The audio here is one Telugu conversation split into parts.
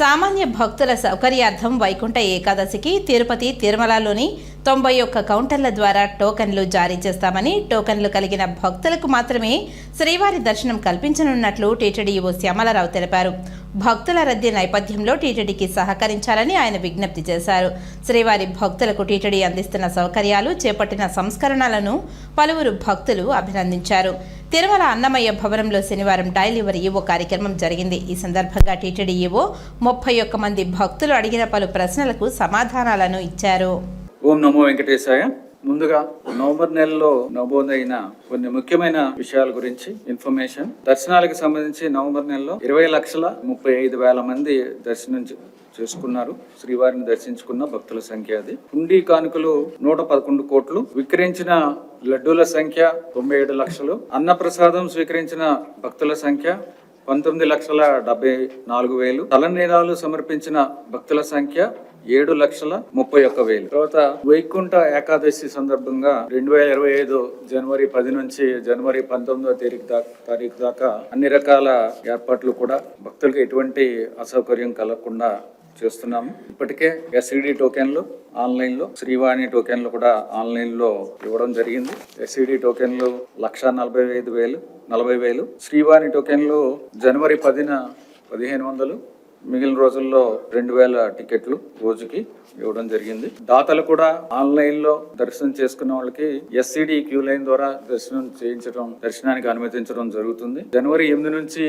సామాన్య భక్తుల సౌకర్యార్థం వైకుంఠ ఏకాదశికి తిరుపతి తిరుమలలోని తొంభై ఒక్క కౌంటర్ల ద్వారా టోకన్లు జారీ చేస్తామని టోకన్లు కలిగిన భక్తులకు మాత్రమే శ్రీవారి దర్శనం కల్పించనున్నట్లు టీటీడీఓ శ్యామలరావు తెలిపారు. భక్తుల రద్దీ నేపథ్యంలో టీటీడీకి సహకరించాలని ఆయన విజ్ఞప్తి చేశారు. శ్రీవారి భక్తులకు టీటీడీ అందిస్తున్న సౌకర్యాలు చేపట్టిన సంస్కరణలను పలువురు భక్తులు అభినందించారు. తిరుమల అన్నమయ్య భవనంలో శనివారం డైలివరీ ఈవో కార్యక్రమం జరిగింది. ఈ సందర్భంగా టీటీడీ ఈవో ముప్పై ఒక్క మంది భక్తులు అడిగిన పలు ప్రశ్నలకు సమాధానాలను ఇచ్చారు. ఓం నమో వెంకటేశాయ. ముందుగా నవంబర్ నెలలో నమోదైన కొన్ని ముఖ్యమైన విషయాల గురించి ఇన్ఫర్మేషన్ దర్శనాలకు సంబంధించి నవంబర్ నెలలో ఇరవై లక్షల ముప్పై ఐదు వేల మంది దర్శనం చేసుకున్నారు. శ్రీవారిని దర్శించుకున్న భక్తుల సంఖ్య అది. హుండీ కానుకలు నూట పదకొండు కోట్లు. విక్రయించిన లడ్డూల సంఖ్య తొంభై ఏడు లక్షలు. అన్నప్రసాదం స్వీకరించిన భక్తుల సంఖ్య పంతొమ్మిది లక్షల డెబ్బై నాలుగు వేలు. తలనీలాలు సమర్పించిన భక్తుల సంఖ్య ఏడు లక్షల ముప్పై ఒక్క వేలు. తర్వాత వైకుంఠ ఏకాదశి సందర్భంగా రెండు వేల ఇరవై ఐదు జనవరి పది నుంచి జనవరి పంతొమ్మిదో తారీఖు దాకా తారీఖు దాకా అన్ని రకాల ఏర్పాట్లు కూడా భక్తులకు ఎటువంటి అసౌకర్యం కలగకుండా చేస్తున్నాము. ఇప్పటికే ఎస్ఈడి టోకెన్లు ఆన్లైన్లో శ్రీవాణి టోకెన్లు కూడా ఆన్లైన్లో ఇవ్వడం జరిగింది. ఎస్ఈడి టోకెన్లు లక్ష నలభై ఐదు వేలు నలభై వేలు. శ్రీవాణి టోకెన్లు జనవరి పదిన పదిహేను వందలు మిగిలిన రోజుల్లో రెండు వేల టికెట్లు రోజుకి ఇవ్వడం జరిగింది. దాతలు కూడా ఆన్లైన్లో దర్శనం చేసుకున్న వాళ్ళకి ఎస్సిడి క్యూ లైన్ ద్వారా దర్శనం చేయించడం దర్శనానికి అనుమతించడం జరుగుతుంది. జనవరి ఎనిమిది నుంచి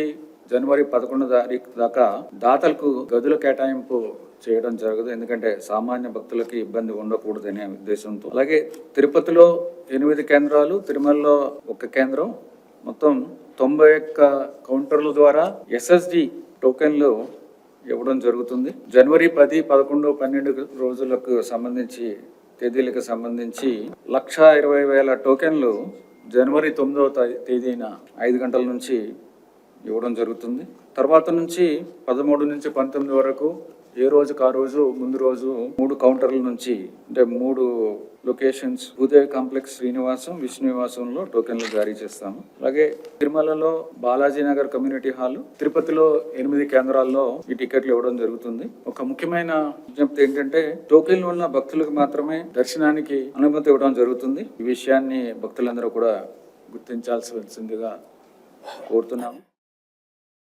జనవరి పదకొండు తారీఖు దాకా దాతలకు గదుల కేటాయింపు చేయడం జరగదు. ఎందుకంటే సామాన్య భక్తులకి ఇబ్బంది ఉండకూడదనే ఉద్దేశంతో. అలాగే తిరుపతిలో ఎనిమిది కేంద్రాలు తిరుమలలో ఒక కేంద్రం. మొత్తం తొంభై ఒక్క కౌంటర్ల ద్వారా ఎస్ఎస్డి టోకెన్లు ఇవ్వడం జరుగుతుంది. జనవరి పది పదకొండు పన్నెండు రోజులకు సంబంధించి తేదీలకు సంబంధించి లక్ష ఇరవై వేల టోకెన్లు జనవరి తొమ్మిదవ తేదీన ఐదు గంటల నుంచి ఇవ్వడం జరుగుతుంది. తర్వాత నుంచి పదమూడు నుంచి పంతొమ్మిది వరకు ఏ రోజుకు ఆ రోజు ముందు రోజు మూడు కౌంటర్ల నుంచి అంటే మూడు లొకేషన్స్ భూదేవి కాంప్లెక్స్ శ్రీనివాసం విష్ణునివాసంలో టోకెన్లు జారీ చేస్తాము. అలాగే తిరుమలలో బాలాజీ నగర్ కమ్యూనిటీ హాల్ తిరుపతిలో ఎనిమిది కేంద్రాల్లో ఈ టికెట్లు ఇవ్వడం జరుగుతుంది. ఒక ముఖ్యమైన విజ్ఞప్తి ఏంటంటే టోకెన్లు ఉన్న భక్తులకు మాత్రమే దర్శనానికి అనుమతి ఇవ్వడం జరుగుతుంది. ఈ విషయాన్ని భక్తులందరూ కూడా గుర్తించాల్సి వచ్చిందిగా కోరుతున్నాము.